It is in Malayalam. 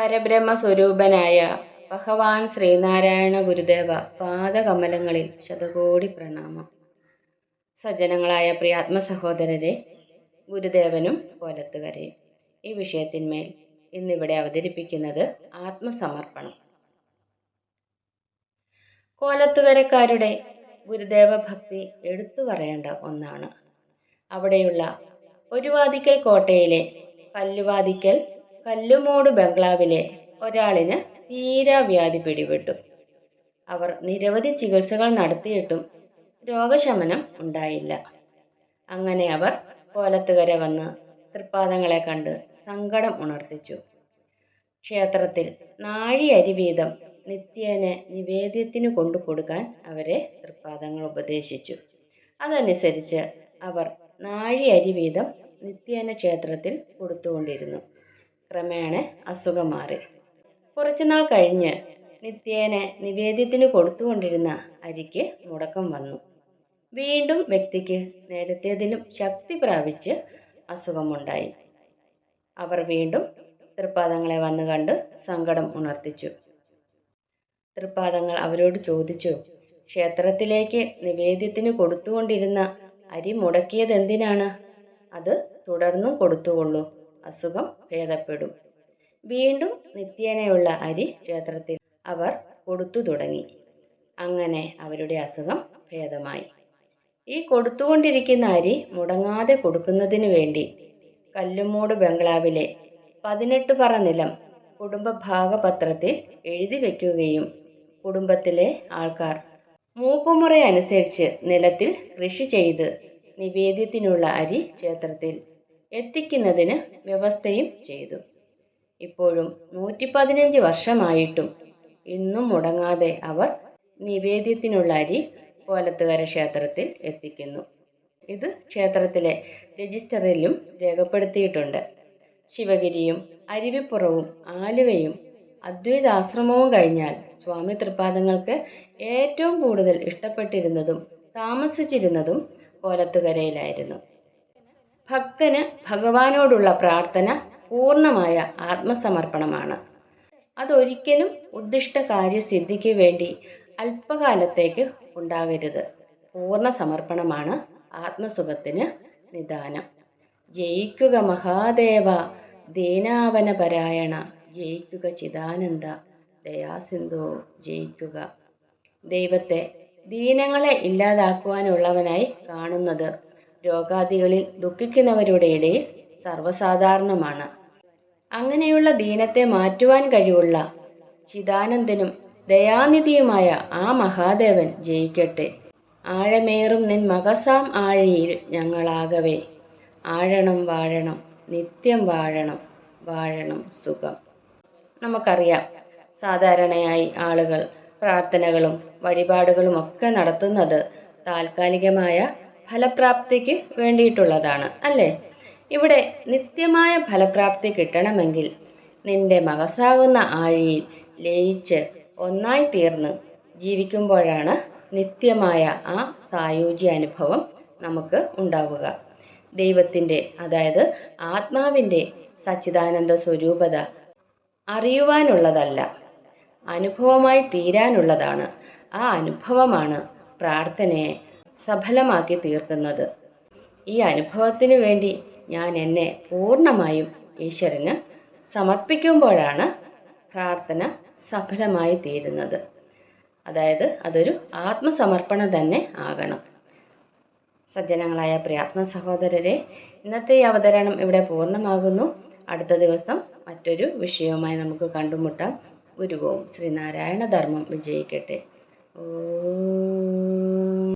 പരബ്രഹ്മ സ്വരൂപനായ ഭഗവാൻ ശ്രീനാരായണ ഗുരുദേവ പാദകമലങ്ങളിൽ ശതകോടി പ്രണാമം. സജ്ജനങ്ങളായ പ്രിയാത്മ സഹോദരരെ ഗുരുദേവനും കോലത്തുകരയും ഈ വിഷയത്തിന്മേൽ ഇന്നിവിടെ അവതരിപ്പിക്കുന്നത് ആത്മസമർപ്പണം. കോലത്തുകരക്കാരുടെ ഗുരുദേവ ഭക്തി എടുത്തു പറയേണ്ട ഒന്നാണ്. അവിടെയുള്ള ഒരുവാതിക്കൽ കോട്ടയിലെ കല്ലുവാതിക്കൽ കല്ലുമൂട് ബംഗ്ലാവിലെ ഒരാളിന് തീരാവ്യാധി പിടിപെട്ടു. അവർ നിരവധി ചികിത്സകൾ നടത്തിയിട്ടും രോഗശമനം ഉണ്ടായില്ല. അങ്ങനെ അവർ കോലത്തുകര വന്ന് തൃപ്പാദങ്ങളെ കണ്ട് സങ്കടം ഉണർത്തിച്ചു. ക്ഷേത്രത്തിൽ നാഴിയരി വീതം നിത്യേന നിവേദ്യത്തിന് കൊണ്ടു കൊടുക്കാൻ അവരെ തൃപ്പാദങ്ങൾ ഉപദേശിച്ചു. അതനുസരിച്ച് അവർ നാഴിയരി വീതം നിത്യേന ക്ഷേത്രത്തിൽ കൊടുത്തുകൊണ്ടിരുന്നു. ക്രമേണ അസുഖം മാറി. കുറച്ചുനാൾ കഴിഞ്ഞ് നിത്യേന നിവേദ്യത്തിന് കൊടുത്തുകൊണ്ടിരുന്ന അരിക്ക് മുടക്കം വന്നു. വീണ്ടും വ്യക്തിക്ക് നേരത്തേതിലും ശക്തി പ്രാപിച്ച് അസുഖമുണ്ടായി. അവർ വീണ്ടും തൃപ്പാദങ്ങളെ വന്നു കണ്ട് സങ്കടം ഉണർത്തിച്ചു. തൃപ്പാദങ്ങൾ അവരോട് ചോദിച്ചു ക്ഷേത്രത്തിലേക്ക് നിവേദ്യത്തിന് കൊടുത്തുകൊണ്ടിരുന്ന അരി മുടക്കിയത് എന്തിനാണ് അത് തുടർന്നും കൊടുത്തുകൊള്ളൂ. അസുഖം ഭേദപ്പെടും. വീണ്ടും നിത്യേനയുള്ള അരി ക്ഷേത്രത്തിൽ അവർ കൊടുത്തു തുടങ്ങി. അങ്ങനെ അവരുടെ അസുഖം ഭേദമായി. ഈ കൊടുത്തുകൊണ്ടിരിക്കുന്ന അരി മുടങ്ങാതെ കൊടുക്കുന്നതിന് വേണ്ടി കല്ലുമൂട് ബംഗ്ലാവിലെ പതിനെട്ട് പറ നിലം കുടുംബ ഭാഗപത്രത്തിൽ എഴുതി വെക്കുകയും കുടുംബത്തിലെ ആൾക്കാർ മൂപ്പുമുറ അനുസരിച്ച് നിലത്തിൽ കൃഷി ചെയ്ത് നിവേദ്യത്തിനുള്ള അരി ക്ഷേത്രത്തിൽ എത്തിക്കുന്നതിന് വ്യവസ്ഥയും ചെയ്തു. ഇപ്പോഴും നൂറ്റി പതിനഞ്ച് വർഷമായിട്ടും ഇന്നും മുടങ്ങാതെ അവർ നിവേദ്യത്തിനുള്ള അരി കോലത്തുകര ക്ഷേത്രത്തിൽ എത്തിക്കുന്നു. ഇത് ക്ഷേത്രത്തിലെ രജിസ്റ്ററിലും രേഖപ്പെടുത്തിയിട്ടുണ്ട്. ശിവഗിരിയും അരുവിപ്പുറവും ആലുവയും അദ്വൈതാശ്രമവും കഴിഞ്ഞാൽ സ്വാമി തൃപ്പാദങ്ങൾക്ക് ഏറ്റവും കൂടുതൽ ഇഷ്ടപ്പെട്ടിരുന്നതും താമസിച്ചിരുന്നതും കോലത്തുകരയിലായിരുന്നു. ഭക്തന് ഭഗവാനോടുള്ള പ്രാർത്ഥന പൂർണമായ ആത്മസമർപ്പണമാണ്. അതൊരിക്കലും ഉദ്ദിഷ്ട കാര്യസിദ്ധിക്ക് വേണ്ടി അല്പകാലത്തേക്ക് ഉണ്ടാകരുത്. പൂർണ സമർപ്പണമാണ് ആത്മസുഖത്തിന് നിദാനം. ജയിക്കുക മഹാദേവ ദീനാവനപരായണ ജയിക്കുക ചിദാനന്ദ ദയാസിന്ധു ജയിക്കുക. ദൈവത്തെ ദീനങ്ങളെ ഇല്ലാതാക്കുവാനുള്ളവനായി കാണുന്നത് രോഗാദികളിൽ ദുഃഖിക്കുന്നവരുടെ ഇടയിൽ സർവസാധാരണമാണ്. അങ്ങനെയുള്ള ദീനത്തെ മാറ്റുവാൻ കഴിവുള്ള ചിദാനന്ദനും ദയാനിധിയുമായ ആ മഹാദേവൻ ജയിക്കട്ടെ. ആഴമേറും നിൻ മകസാം ആഴിയിൽ ഞങ്ങളാകവേ. ആഴണം വാഴണം നിത്യം വാഴണം വാഴണം സുഖം. നമുക്കറിയാം സാധാരണയായി ആളുകൾ പ്രാർത്ഥനകളും വഴിപാടുകളും ഒക്കെ നടത്തുന്നത് താൽക്കാലികമായ ഫലപ്രാപ്തിക്ക് വേണ്ടിയിട്ടുള്ളതാണ് അല്ലേ? ഇവിടെ നിത്യമായ ഫലപ്രാപ്തി കിട്ടണമെങ്കിൽ നിന്റെ മകസാകുന്ന ആഴിയിൽ ലയിച്ച് ഒന്നായി തീർന്ന് ജീവിക്കുമ്പോഴാണ് നിത്യമായ ആ സായുജ്യ അനുഭവം നമുക്ക് ഉണ്ടാവുക. ദൈവത്തിന്റെ അതായത് ആത്മാവിന്റെ സച്ചിദാനന്ദ സ്വരൂപത അറിയുവാനുള്ളതല്ല അനുഭവമായി തീരാനുള്ളതാണ്. ആ അനുഭവമാണ് പ്രാർത്ഥനയെ സഫലമാക്കി തീർക്കുന്നത്. ഈ അനുഭവത്തിന് വേണ്ടി ഞാൻ എന്നെ പൂർണമായും ഈശ്വരന് സമർപ്പിക്കുമ്പോഴാണ് പ്രാർത്ഥന സഫലമായി തീരുന്നത്. അതായത് അതൊരു ആത്മസമർപ്പണം തന്നെ ആകണം. സജ്ജനങ്ങളായ പ്രിയാത്മ സഹോദരരെ ഇന്നത്തെ ഈ അവതരണം ഇവിടെ പൂർണമാകുന്നു. അടുത്ത ദിവസം മറ്റൊരു വിഷയവുമായി നമുക്ക് കണ്ടുമുട്ടാം. ഗുരുവും ശ്രീനാരായണ ധർമ്മം വിജയിക്കട്ടെ. ഓ